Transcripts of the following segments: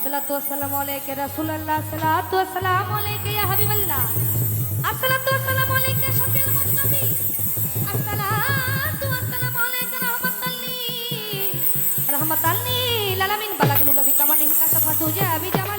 আসসালাতু আসসালামু আলাইকা রাসূলুল্লাহ আসসালাতু আসসালামু আলাইকা ইয়া হাবিবাল্লাহ। জামা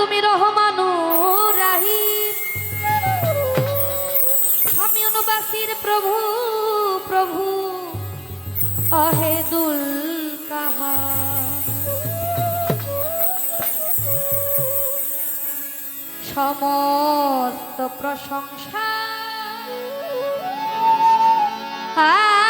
তুমি রহমানু রাহিম। আমি অনুবাসীর প্রভু প্রভু অহেদুল কাহা সমস্ত প্রশংসা আ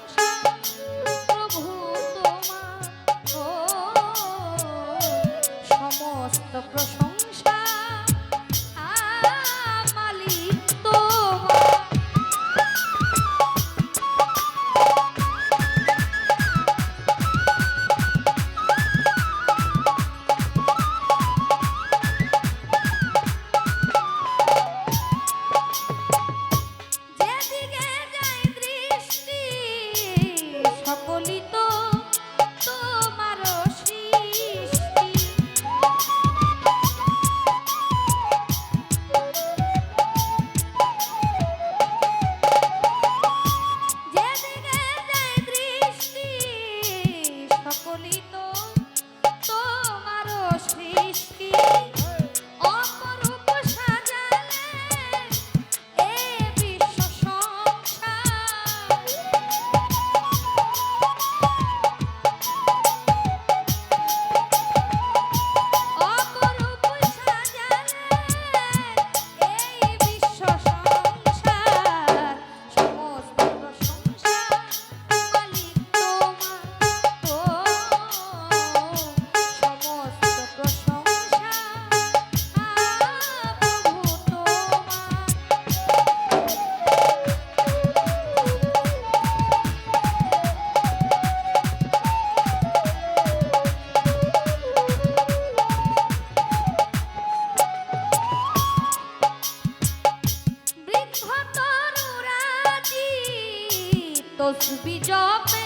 should be jumping.